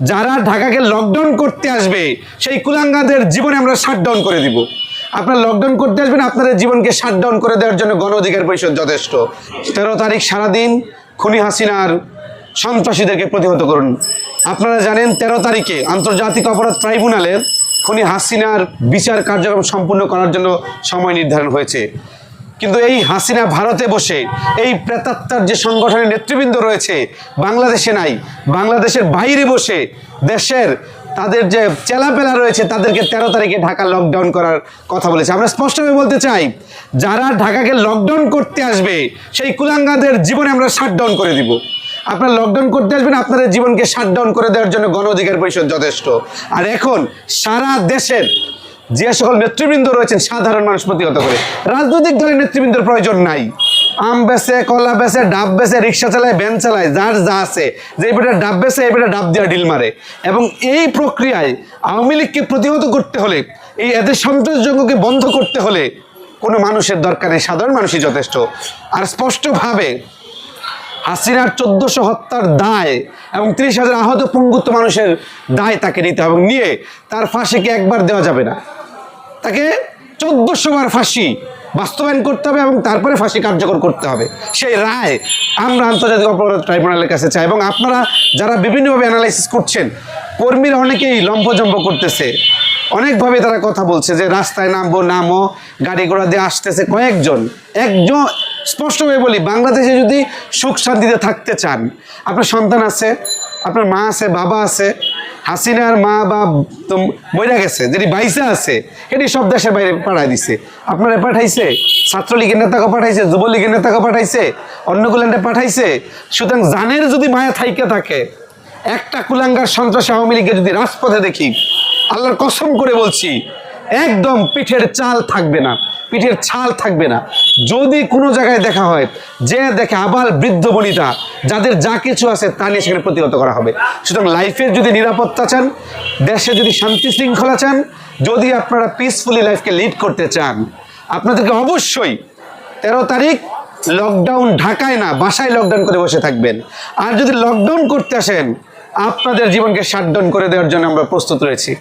যারা ঢাকাকে লকডাউন করতে আসবে, সেই কুলাঙ্গাদের জীবনে আমরা শাটডাউন করে দিব। আপনারা লকডাউন করতে আসবেন, আপনাদের জীবনকে শাটডাউন করে দেওয়ার জন্য গণ অধিকার পরিষদ যথেষ্ট। তেরো তারিখ সারাদিন খুনি হাসিনার সন্ত্রাসীদেরকে প্রতিহত করুন। আপনারা জানেন, তেরো তারিখে আন্তর্জাতিক অপরাধ ট্রাইব্যুনালের খুনি হাসিনার বিচার কার্যক্রম সম্পূর্ণ করার জন্য সময় নির্ধারণ হয়েছে। কিন্তু এই হাসিনা ভারতে বসে, এই প্রেতাত্মার যে সংগঠনের নেতৃবৃন্দ রয়েছে, বাংলাদেশে নাই, বাংলাদেশের বাইরে বসে দেশের তাদের যে চেলাপেলা রয়েছে, তাদেরকে তেরো তারিখে ঢাকা লকডাউন করার কথা বলেছে। আমরা স্পষ্টভাবে বলতে চাই, যারা ঢাকাকে লকডাউন করতে আসবে, সেই কুলাঙ্গাদের জীবনে আমরা শাটডাউন করে দিব। আপনারা লকডাউন করতে আসবেন, আপনাদের জীবনকে শাটডাউন করে দেওয়ার জন্য গণ অধিকার পরিষদ যথেষ্ট। আর এখন সারা দেশের যে সকল নেতৃবৃন্দ রয়েছেন, সাধারণ মানুষ প্রতিহত করে। রাজনৈতিক দলের নেতৃবৃন্দের প্রয়োজন নাই। আম বেচে, কলা বেচে, ডাব বেচে, রিক্সা চালায়, ভ্যান চালায়, যার যা আছে, যে বেটা ডাব বেচে, এই বেটা ডাব দেওয়া ডিল মারে। এবং এই প্রক্রিয়ায় আওয়ামী লীগকে প্রতিহত করতে হলে, এই এদের সন্ত্রাসযোগ্যকে বন্ধ করতে হলে, কোনো মানুষের দরকার নেই। সাধারণ মানুষই যথেষ্ট। আর স্পষ্টভাবে, হাসিনার চোদ্দশো হত্যার দায় এবং তিরিশ হাজার আহত পঙ্গুত্ব মানুষের দায় তাকে নিতে হবে এবং নিয়ে তার ফাঁসিকে একবার দেওয়া যাবে না। তাকে চোদ্দশো বার ফাঁসি বাস্তবায়ন করতে হবে এবং তারপরে ফাঁসি কার্যকর করতে হবে। সেই রায় আমরা আন্তর্জাতিক অপরাধ ট্রাইব্যুনালের কাছে চাই এবং আপনারা যারা বিভিন্নভাবে অ্যানালাইসিস করছেন, কর্মীরা অনেকেই লম্ফজম্প করতেছে। অনেকভাবে তারা কথা বলছে যে রাস্তায় নামবো, নামো, গাড়ি ঘোড়া দিয়ে আসতেছে কয়েকজন। একজন স্পষ্টভাবে বলি, বাংলাদেশে যদি সুখ শান্তিতে থাকতে চান, আপনার সন্তান আছে, আপনার মা আছে, বাবা আছে হাসিনার মা বা তো বইরা গেছে যেটি বাইসা আছে এটি সব দেশের বাইরে পাঠাই দিছে। আপনারা পাঠাইছে, ছাত্রলীগের নেতাকে পাঠাইছে, যুবলীগের নেতাকে পাঠাইছে অন্য অন্যগুলান্ডে পাঠাইছে। সুতরাং জানের যদি মায়া থাইকে থাকে, একটা কুলাঙ্গার সন্ত্রাস আওয়ামী লীগকে যদি রাজপথে দেখি, আল্লাহর কসম করে বলছি, একদম পিঠের চাল থাকবে না। পিঠের ছাল থাকবে না। যদি কোনো জায়গায় দেখা হয় যে দেখে আবার বৃদ্ধ বনিতা, যাদের যা কিছু আছে তা নিয়ে সেখানে প্রতিহত করা হবে। সুতরাং লাইফের যদি নিরাপত্তা চান, দেশে যদি শান্তি শৃঙ্খলা চান, যদি আপনারা পিসফুলি লাইফকে লিড করতে চান, আপনাদেরকে অবশ্যই তেরো তারিখ লকডাউন ঢাকায় না, বাসায় লকডাউন করে বসে থাকবেন। আর যদি লকডাউন করতে আসেন, আপনাদের জীবনকে শাটডাউন করে দেওয়ার জন্য আমরা প্রস্তুত রয়েছি।